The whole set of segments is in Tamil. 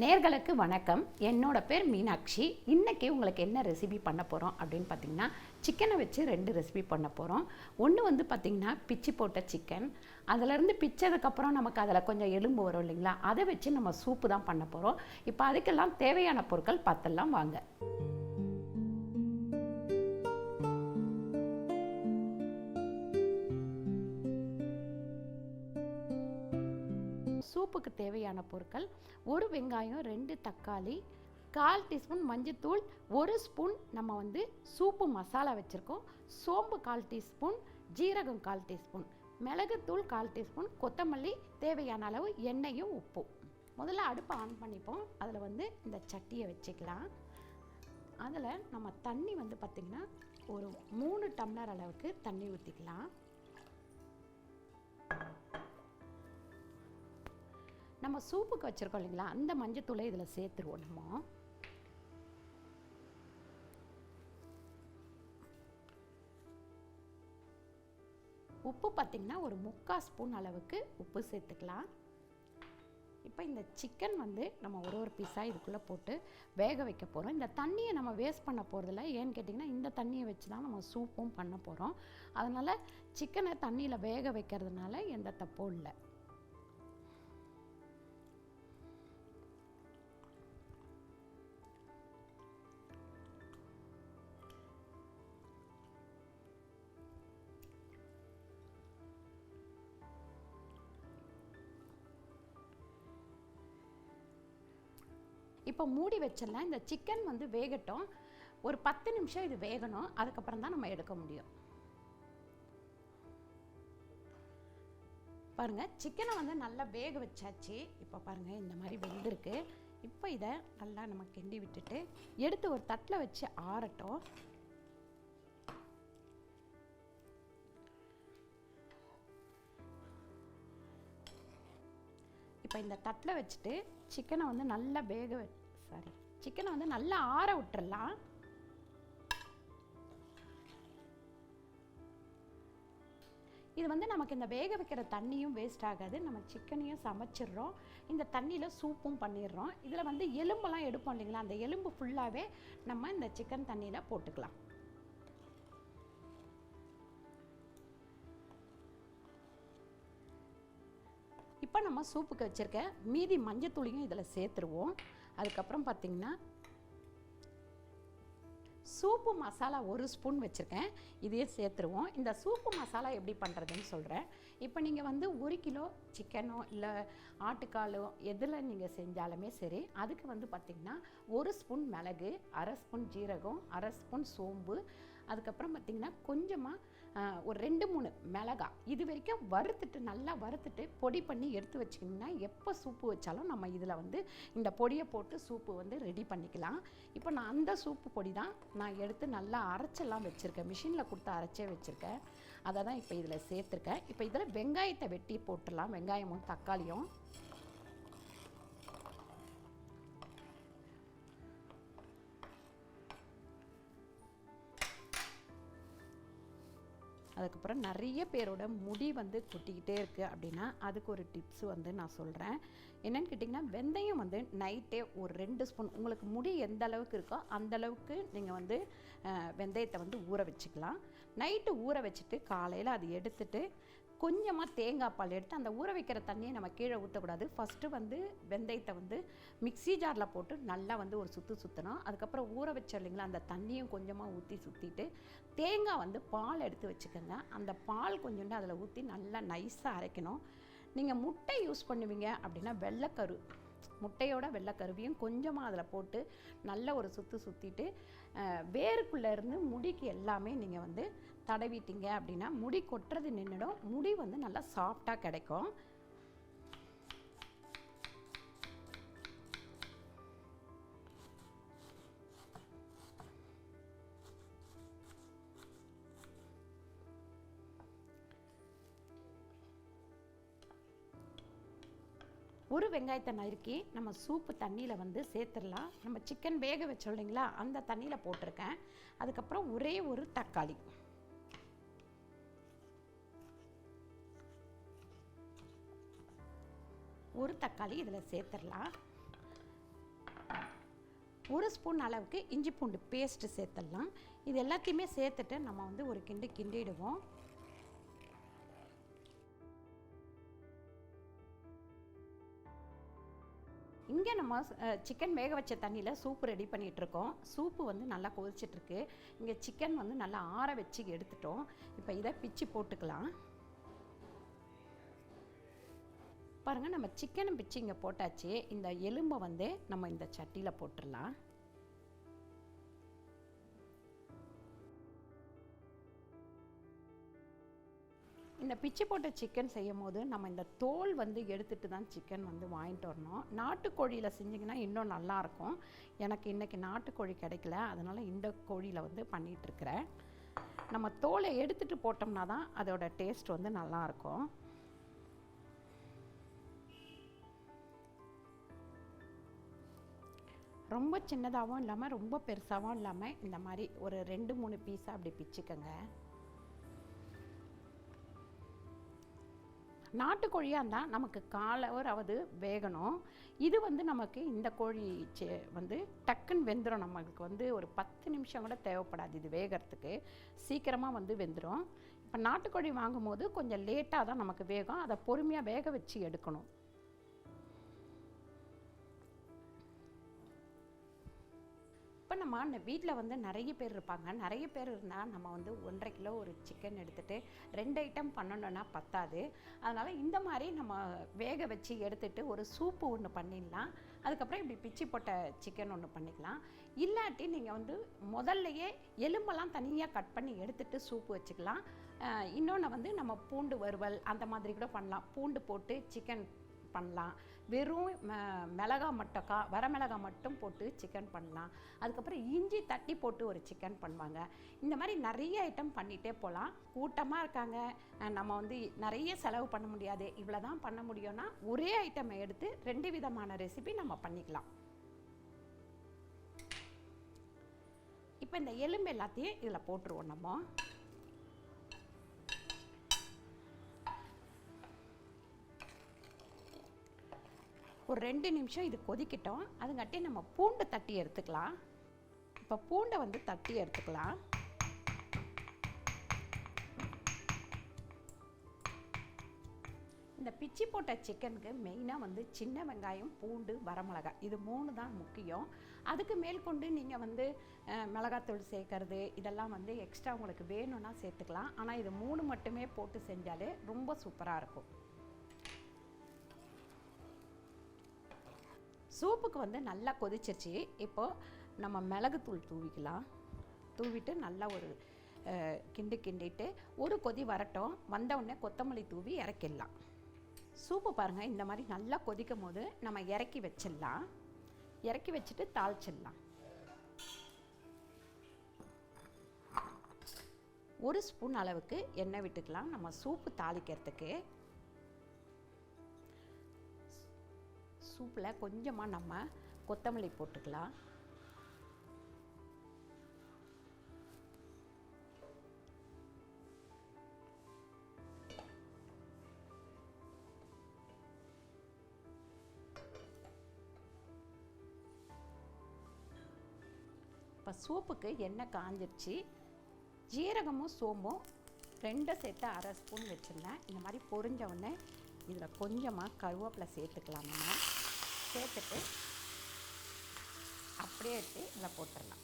நேர்களுக்கு வணக்கம். என்னோட பேர் மீனாட்சி. இன்றைக்கி உங்களுக்கு என்ன ரெசிபி பண்ண போகிறோம் அப்படின்னு பார்த்தீங்கன்னா சிக்கனை வச்சு ரெண்டு ரெசிபி பண்ண போகிறோம் ஒன்று வந்து பார்த்திங்கன்னா பிச்சு போட்ட சிக்கன் அதிலேருந்து பிச்சதுக்கப்புறம் நமக்கு அதில் கொஞ்சம் எலும்பு வரும் இல்லைங்களா? அதை வச்சு நம்ம சூப்பு தான் பண்ண போகிறோம் இப்போ அதுக்கெல்லாம் தேவையான பொருட்கள் பத்தெல்லாம் வாங்க. சூப்புக்கு தேவையான பொருட்கள் ஒரு வெங்காயம் ரெண்டு தக்காளி கால் டீஸ்பூன் மஞ்சத்தூள் ஒரு ஸ்பூன் நம்ம வந்து சூப்பு மசாலா வச்சுருக்கோம். சோம்பு கால் டீஸ்பூன் ஜீரகம் கால் டீஸ்பூன் மிளகுத்தூள் கால் டீஸ்பூன் கொத்தமல்லி தேவையான அளவு எண்ணெயும் உப்பும் முதல்ல அடுப்பை ஆன் பண்ணிப்போம். அதில் வந்து இந்த சட்டியை வச்சுக்கலாம். அதில் நம்ம தண்ணி வந்து பார்த்திங்கன்னா ஒரு மூணு டம்ளர் அளவுக்கு தண்ணி ஊற்றிக்கலாம் நம்ம சூப்புக்கு வச்சுருக்கோம் இல்லைங்களா? அந்த மஞ்சத்தூளை இதில் சேர்த்துருவோம் நம்ம. உப்பு பார்த்திங்கன்னா ஒரு முக்கால் ஸ்பூன் அளவுக்கு உப்பு சேர்த்துக்கலாம். இப்போ இந்த சிக்கன் வந்து நம்ம ஒரு ஒரு பீஸாக இதுக்குள்ளே போட்டு வேக வைக்க போகிறோம் இந்த தண்ணியை நம்ம வேஸ்ட் பண்ண போகிறதில்ல ஏன்னு கேட்டிங்கன்னா இந்த தண்ணியை வச்சு தான் நம்ம சூப்பும் பண்ண போகிறோம் அதனால் சிக்கனை தண்ணியில் வேக வைக்கிறதுனால எந்த தப்பும் இல்லை. இப்போ மூடி வச்சிடலாம் இந்த சிக்கன் வந்து வேகட்டும். ஒரு பத்து நிமிஷம் இது வேகணும். அதுக்கப்புறம் தான் நம்ம எடுக்க முடியும். பாருங்க சிக்கனை வந்து நல்லா வேக வச்சாச்சு. இப்போ பாருங்கள் இந்த மாதிரி வெந்திருக்கு. இப்போ இதை நல்லா நம்ம கிண்டி விட்டுட்டு எடுத்து ஒரு தட்டில் வச்சு ஆறட்டும். இப்போ இந்த தட்டில் வச்சுட்டு சிக்கனை வந்து நல்லா வேக சாரி. சிக்கனை வந்து நல்லா ஆற விட்டுறலாம். இது வந்து நமக்கு இந்த வேக வைக்கிற தண்ணியும் வேஸ்ட் ஆகாது. நம்ம சிக்கனையும் சமைச்சிடுறோம். இந்த தண்ணியில் சூப்பும் பண்ணிடுறோம். இதில் வந்து எலும்பெல்லாம் எடுப்போம் இல்லைங்களா? அந்த எலும்பு ஃபுல்லாகவே நம்ம இந்த சிக்கன் தண்ணியில் போட்டுக்கலாம். இப்போ நம்ம சூப்புக்கு வச்சுருக்க மீதி மஞ்சத்தூளியும் இதில் சேர்த்துருவோம். அதுக்கப்புறம் பார்த்திங்கன்னா சூப்பு மசாலா ஒரு ஸ்பூன் வச்சுருக்கேன். இதையும் சேர்த்துருவோம். இந்த சூப்பு மசாலா எப்படி பண்ணுறதுன்னு சொல்கிறேன். இப்போ நீங்கள் வந்து ஒரு கிலோ சிக்கனோ இல்லை ஆட்டுக்காலோ எதில் நீங்கள் செஞ்சாலுமே சரி அதுக்கு வந்து பார்த்திங்கன்னா ஒரு ஸ்பூன் மிளகு அரை ஸ்பூன் ஜீரகம் அரை ஸ்பூன் சோம்பு அதுக்கப்புறம் பார்த்திங்கன்னா கொஞ்சமாக ஒரு ரெண்டு மூணு மிளகா. இது வரைக்கும் வறுத்துட்டு நல்லா வறுத்துட்டு பொடி பண்ணி எடுத்து வச்சிங்கன்னா எப்போ சூப்பு வச்சாலும் நம்ம இதில் வந்து இந்த பொடியை போட்டு சூப்பு வந்து ரெடி பண்ணிக்கலாம். இப்போ நான் அந்த சூப்பு பொடி தான் நான் எடுத்து நல்லா அரைச்செல்லாம் வச்சுருக்கேன். மிஷினில் கொடுத்து அரைச்சே வச்சுருக்கேன். அதை தான் இப்போ இதில் சேர்த்துருக்கேன். இப்போ இதில் வெங்காயத்தை வெட்டி போட்டுடலாம். வெங்காயமும் தக்காளியும். அதுக்கப்புறம் நிறைய பேரோட முடி வந்து கொட்டிக்கிட்டே இருக்குது அப்படின்னா அதுக்கு ஒரு டிப்ஸ் வந்து நான் சொல்கிறேன் என்னென்னு கேட்டிங்கன்னா வெந்தயம் வந்து நைட்டே ஒரு ரெண்டு ஸ்பூன் உங்களுக்கு முடி எந்த அளவுக்கு இருக்கோ அந்த அளவுக்கு நீங்கள் வந்து வெந்தயத்தை வந்து ஊற வச்சுக்கலாம். நைட்டு ஊற வச்சுட்டு காலையில் அது எடுத்துட்டு கொஞ்சமாக தேங்காய் பால் எடுத்து அந்த ஊற வைக்கிற தண்ணியை நம்ம கீழே ஊற்றக்கூடாது ஃபஸ்ட்டு வந்து வெந்தயத்தை வந்து மிக்சி ஜாரில் போட்டு நல்லா வந்து ஒரு சுற்று சுற்றணும் அதுக்கப்புறம் ஊற வச்ச இல்லைங்களா அந்த தண்ணியும் கொஞ்சமாக ஊற்றி சுற்றிட்டு தேங்காய் வந்து பால் எடுத்து வச்சுக்கோங்க. அந்த பால் கொஞ்சோண்டு அதில் ஊற்றி நல்லா நைஸாக அரைக்கணும். நீங்கள் முட்டை யூஸ் பண்ணுவீங்க அப்படின்னா வெள்ளைக்கரு முட்டையோட வெள்ளைக்கருவியும் கொஞ்சமாக அதில் போட்டு நல்ல ஒரு சுற்று சுற்றிட்டு வேருக்குள்ளேருந்து முடிக்கு எல்லாமே நீங்கள் வந்து தடவிட்டீங்க அப்படின்னா முடி கொட்டுறது நின்றுடும் முடி வந்து நல்லா சாஃப்டாக கிடைக்கும். ஒரு வெங்காயத்தை நறுக்கி நம்ம சூப்பு தண்ணியில் வந்து சேர்த்துடலாம். நம்ம சிக்கன் வேக வச்சோம் இல்லைங்களா? அந்த தண்ணியில் போட்டிருக்கேன். அதுக்கப்புறம் ஒரே ஒரு தக்காளி. ஒரு தக்காளி இதில் சேர்த்துடலாம். ஒரு ஸ்பூன் அளவுக்கு இஞ்சி பூண்டு பேஸ்ட்டு சேர்த்துடலாம். இது எல்லாத்தையுமே சேர்த்துட்டு நம்ம வந்து ஒரு கிண்டு கிண்டிடுவோம். இங்கே நம்ம சிக்கன் வேக வச்ச தண்ணியில் சூப்பு ரெடி பண்ணிகிட்ருக்கோம். சூப்பு வந்து நல்லா கொதிச்சிட்ருக்கு. இங்கே சிக்கன் வந்து நல்லா ஆற வச்சு எடுத்துட்டோம். இப்போ இதை பிச்சு போட்டுக்கலாம். பாருங்கள் நம்ம சிக்கனை பிச்சு இங்கே போட்டாச்சு. இந்த எலும்பை வந்து நம்ம இந்த சட்டியில் போட்டுடலாம் இந்த பிச்சு போட்ட சிக்கன் செய்யும் போது நம்ம இந்த தோல் வந்து எடுத்துட்டு தான் சிக்கன் வந்து வாங்கிட்டு வரணும். நாட்டுக்கோழியில் செஞ்சிங்கன்னா இன்னும் நல்லாயிருக்கும் எனக்கு இன்றைக்கி நாட்டுக்கோழி கிடைக்கல. அதனால் இந்த கோழியில் வந்து பண்ணிகிட்ருக்கிறேன் நம்ம தோலை எடுத்துகிட்டு போட்டோம்னா தான் அதோட டேஸ்ட் வந்து நல்லாயிருக்கும் ரொம்ப சின்னதாகவும் இல்லாமல் ரொம்ப பெருசாகவும் இல்லாமல் இந்த மாதிரி ஒரு ரெண்டு மூணு பீஸாக அப்படி பிச்சுக்கோங்க. நாட்டுக்கோழியாக இருந்தால் நமக்கு காலவராவது வேகணும். இது வந்து நமக்கு இந்த கோழி வந்து டக்குன்னு வெந்துடும் நம்மளுக்கு வந்து ஒரு பத்து நிமிஷம் கூட தேவைப்படாது இது வேகிறதுக்கு. சீக்கிரமாக வந்து வெந்துடும் இப்போ நாட்டுக்கோழி வாங்கும்போது கொஞ்சம் லேட்டாக தான் நமக்கு வேகும். அதை பொறுமையாக வேக வச்சு எடுக்கணும். நம்ம வீட்டில் வந்து நிறைய பேர் இருப்பாங்க. நிறைய பேர் இருந்தால் நம்ம வந்து ஒன்றரை கிலோ ஒரு சிக்கன் எடுத்துகிட்டு ரெண்டு ஐட்டம் பண்ணணுன்னா பத்தாது. அதனால் இந்த மாதிரி நம்ம வேக வச்சு எடுத்துகிட்டு ஒரு சூப்பு ஒன்று பண்ணிடலாம். அதுக்கப்புறம் இப்படி பிச்சி போட்ட சிக்கன் ஒன்று பண்ணிக்கலாம். இல்லாட்டி நீங்கள் வந்து முதல்லையே எலும்பெல்லாம் தனியாக கட் பண்ணி எடுத்துகிட்டு சூப்பு வச்சுக்கலாம். இன்னொன்று வந்து நம்ம பூண்டு வறுவல் அந்த மாதிரி கூட பண்ணலாம். பூண்டு போட்டு சிக்கன் பண்ணலாம். வெறும் மிளகா மட்டும் கா வரமிளகா மட்டும் போட்டு சிக்கன் பண்ணலாம். அதுக்கப்புறம் இஞ்சி தட்டி போட்டு ஒரு சிக்கன் பண்ணுவாங்க. இந்த மாதிரி நிறைய ஐட்டம் பண்ணிகிட்டே போகலாம். கூட்டமாக இருக்காங்க. நம்ம வந்து நிறைய செலவு பண்ண முடியாது. இவ்வளோ தான் பண்ண முடியும்னா ஒரே ஐட்டம் எடுத்து ரெண்டு விதமான ரெசிபி நம்ம பண்ணிக்கலாம். இப்போ இந்த எலும்பு எல்லாத்தையும் இதில் போட்டுருவோம் நம்ம. ஒரு ரெண்டு நிமிஷம் இது கொதிக்கிட்டோம். அதுங்காட்டி நம்ம பூண்டு தட்டி எடுத்துக்கலாம். இப்போ பூண்டை வந்து தட்டி எடுத்துக்கலாம். இந்த பிச்சி போட்ட சிக்கனுக்கு மெயினாக வந்து சின்ன வெங்காயம் பூண்டு வரமிளகாய். இது மூணு தான் முக்கியம். அதுக்கு மேல் கொண்டு நீங்கள் வந்து மிளகாத்தூள் சேர்க்கறது இதெல்லாம் வந்து எக்ஸ்ட்ரா உங்களுக்கு வேணும்னா சேர்த்துக்கலாம். ஆனால் இது மூணு மட்டுமே போட்டு செஞ்சாலே ரொம்ப சூப்பராக இருக்கும். சூப்புக்கு வந்து நல்லா கொதிச்சிருச்சு. இப்போது நம்ம மிளகுத்தூள் தூவிக்கலாம். தூவிட்டு நல்லா ஒரு கிண்டு கிண்டிட்டு ஒரு கொதி வரட்டும். வந்தவுடனே கொத்தமல்லி தூவி இறக்கிடலாம். சூப்பு பாருங்கள் இந்த மாதிரி நல்லா கொதிக்கும் போது நம்ம இறக்கி வச்சிடலாம். இறக்கி வச்சுட்டு தாளிச்சிடலாம். ஒரு ஸ்பூன் அளவுக்கு எண்ணெய் விட்டுக்கலாம். நம்ம சூப்பு தாளிக்கிறதுக்கு. சூப்பில் கொஞ்சமாக நம்ம கொத்தமல்லி போட்டுக்கலாம். இப்போ சூப்புக்கு எண்ணெய் காஞ்சிருச்சு. ஜீரகமும் சோம்பும் ரெண்டை சேர்த்து அரை ஸ்பூன் வச்சுருந்தேன். இந்த மாதிரி பொரிஞ்ச உடனே இதில் கொஞ்சமாக கருவேப்பிலை சேர்த்துக்கலாம்? நம்ம சேர்த்துட்டு அப்படியே எடுத்து இதில் போட்டுடலாம்.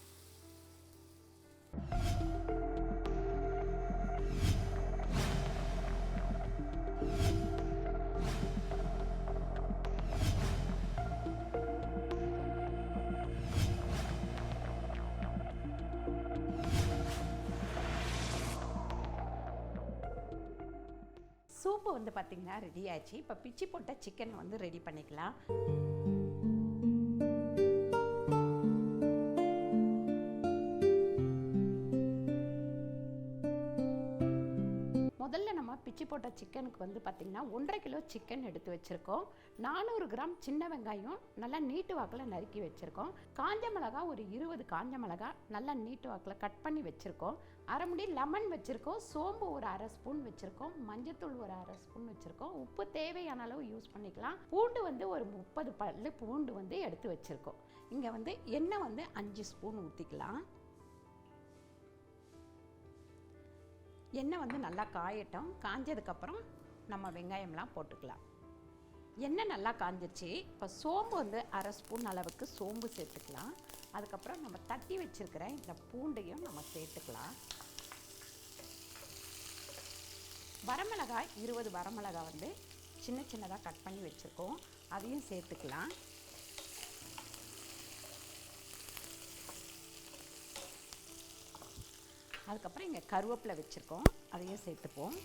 சூப்பு வந்து பார்த்திங்கன்னா ரெடி ஆச்சு இப்போ பிச்சு போட்ட சிக்கன் வந்து ரெடி பண்ணிக்கலாம். போட்ட சிக்கனுக்கு வந்து பார்த்திங்கன்னா ஒன்றரை கிலோ சிக்கன் எடுத்து வச்சுருக்கோம். நானூறு கிராம் சின்ன வெங்காயம் நல்லா நீட்டு வாக்கில் நறுக்கி வச்சுருக்கோம். காஞ்ச மிளகா ஒரு இருபது காஞ்ச மிளகா நல்லா நீட்டு வாக்கில் கட் பண்ணி வச்சுருக்கோம். அரை முடி லெமன் வச்சுருக்கோம். சோம்பு ஒரு அரை ஸ்பூன் வச்சுருக்கோம். மஞ்சத்தூள் ஒரு அரை ஸ்பூன் வச்சுருக்கோம். உப்பு தேவையான அளவு யூஸ் பண்ணிக்கலாம். பூண்டு வந்து ஒரு முப்பது பல்லு பூண்டு வந்து எடுத்து வச்சுருக்கோம். இங்கே வந்து எண்ணெய் வந்து அஞ்சு ஸ்பூன் ஊற்றிக்கலாம் எண்ணெய் வந்து நல்லா காயட்டும். காஞ்சதுக்கப்புறம் நம்ம வெங்காயம்லாம் போட்டுக்கலாம். எண்ணெய் நல்லா காஞ்சிருச்சு. இப்போ சோம்பு வந்து அரை ஸ்பூன் அளவுக்கு சோம்பு சேர்த்துக்கலாம். அதுக்கப்புறம் நம்ம தட்டி வச்சுருக்கிற இந்த பூண்டையும் நம்ம சேர்த்துக்கலாம். வரமிளகாய் இருபது வரமிளகாய் வந்து சின்ன சின்னதாக கட் பண்ணி வச்சுருக்கோம். அதையும் சேர்த்துக்கலாம். அதுக்கப்புறம் இங்கே கருவேப்பிலை வச்சுருக்கோம். அதையும் சேர்த்துப்போம்.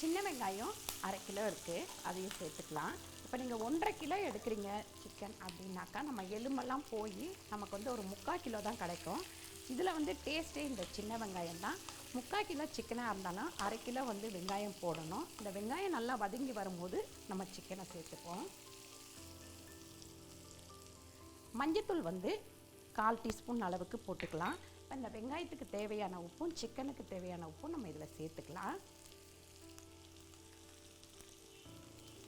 சின்ன வெங்காயம் அரை கிலோ இருக்குது அதையும் சேர்த்துக்கலாம். இப்போ நீங்கள் ஒன்றரை கிலோ எடுக்கிறீங்க சிக்கன் அப்படின்னாக்கா நம்ம எலும்பெல்லாம் போய் நமக்கு வந்து ஒரு முக்கால் கிலோ தான் கிடைக்கும். இதில் வந்து டேஸ்ட்டே இந்த சின்ன வெங்காயம் தான். முக்கால் கிலோ சிக்கனாக இருந்தாலும் அரை கிலோ வந்து வெங்காயம் போடணும். இந்த வெங்காயம் நல்லா வதங்கி வரும்போது நம்ம சிக்கனை சேர்த்துப்போம். மஞ்சத்தூள் வந்து கால் டீஸ்பூன் அளவுக்கு போட்டுக்கலாம். இப்போ இந்த வெங்காயத்துக்கு தேவையான உப்பும் சிக்கனுக்கு தேவையான உப்பும் நம்ம இதில் சேர்த்துக்கலாம்.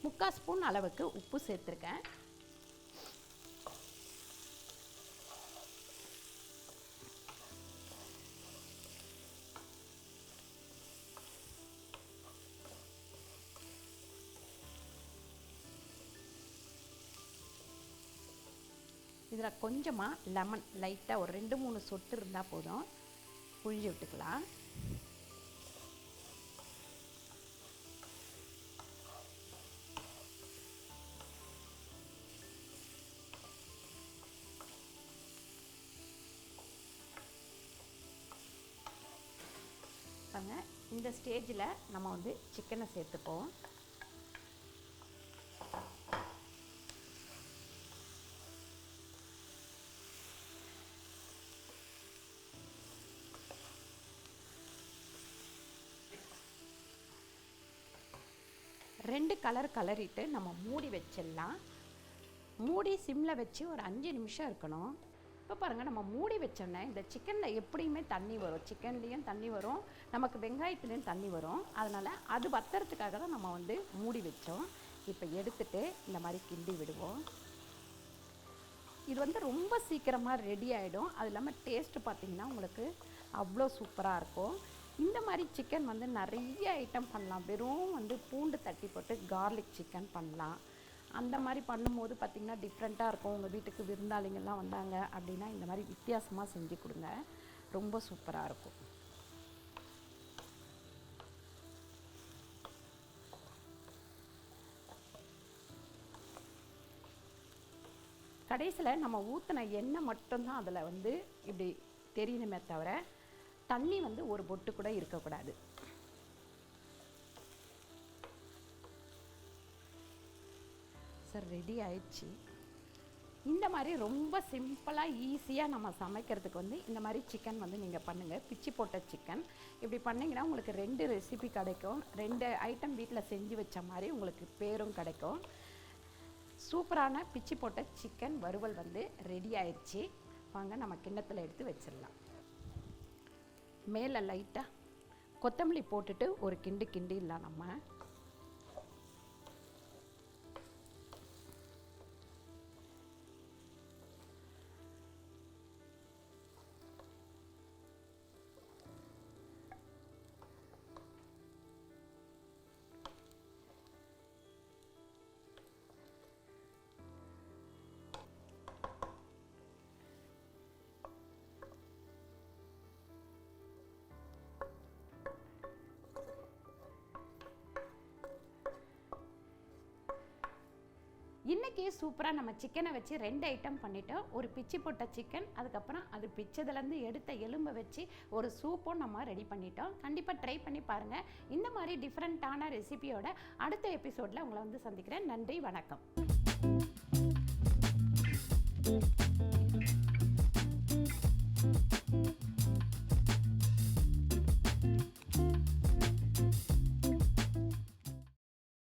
முக்கால் ஸ்பூன் அளவுக்கு உப்பு சேர்த்துருக்கேன். இதில் கொஞ்சமாக லெமன் லைட்டாக ஒரு ரெண்டு மூணு சொட்டு இருந்தால் போதும். புழிஞ்சு விட்டுக்கலாம். பாருங்க இந்த ஸ்டேஜில் நம்ம வந்து சிக்கனை சேர்த்துப்போம். ரெண்டு கலர் கலரிட்டு நம்ம மூடி வச்சிடலாம். மூடி சிம்மில் வச்சு ஒரு அஞ்சு நிமிஷம் இருக்கணும். இப்போ பாருங்கள் நம்ம மூடி வச்சோன்னே இந்த சிக்கனில் எப்படியுமே தண்ணி வரும். சிக்கன்லேயும் தண்ணி வரும். நமக்கு வெங்காயத்துலேயும் தண்ணி வரும். அதனால் அது பத்துறதுக்காக தான் நம்ம வந்து மூடி வச்சோம். இப்போ எடுத்துட்டு இந்த மாதிரி கிண்டி விடுவோம். இது வந்து ரொம்ப சீக்கிரமாக ரெடி ஆகிடும் அது இல்லாமல் டேஸ்ட்டு பார்த்தீங்கன்னா உங்களுக்கு அவ்வளோ சூப்பராக இருக்கும். இந்த மாதிரி சிக்கன் வந்து நிறைய ஐட்டம் பண்ணலாம். வெறும் வந்து பூண்டு தட்டி போட்டு கார்லிக் சிக்கன் பண்ணலாம். அந்த மாதிரி பண்ணும்போது பார்த்திங்கன்னா டிஃப்ரெண்ட்டாக இருக்கும். உங்கள் வீட்டுக்கு விருந்தாளிங்கள்லாம் வந்தாங்க அப்படின்னா இந்த மாதிரி வித்தியாசமாக செஞ்சு கொடுங்க. ரொம்ப சூப்பராக இருக்கும். கடைசியில் நம்ம ஊற்றின எண்ணெய் மட்டும்தான் அதில் வந்து இப்படி தெரியணுமே தவிர தண்ணி வந்து ஒரு பொட்டு கூட இருக்கக்கூடாது. சார் ரெடி ஆயிடுச்சு. இந்த மாதிரி ரொம்ப சிம்பிளாக ஈஸியாக நம்ம சமைக்கிறதுக்கு வந்து இந்த மாதிரி சிக்கன் வந்து நீங்கள் பண்ணுங்கள் பிச்சி போட்ட சிக்கன் இப்படி பண்ணிங்கன்னா உங்களுக்கு ரெண்டு ரெசிபி கிடைக்கும். ரெண்டு ஐட்டம் வீட்டில் செஞ்சு வச்ச மாதிரி உங்களுக்கு பேரும் கிடைக்கும். சூப்பரான பிச்சி போட்ட சிக்கன் வறுவல் வந்து ரெடி ஆயிடுச்சு. வாங்க நம்ம கிண்ணத்தில் எடுத்து வச்சிடலாம். மேலே லைட்டாக கொத்தமல்லி போட்டுட்டு ஒரு கிண்டு கிண்டிடலாம் நம்ம இன்றைக்கி சூப்பராக நம்ம சிக்கனை வச்சு ரெண்டு ஐட்டம் பண்ணிட்டோம் ஒரு பிச்சு போட்ட சிக்கன் அதுக்கப்புறம் அது பிச்சதுலேருந்து எடுத்த எலும்பை வச்சு ஒரு சூப்பும் நம்ம ரெடி பண்ணிட்டோம். கண்டிப்பாக ட்ரை பண்ணி பாருங்கள் இந்த மாதிரி டிஃப்ரெண்ட்டான ரெசிபியோட அடுத்த எபிசோடில் உங்களை வந்து சந்திக்கிறேன். நன்றி வணக்கம்.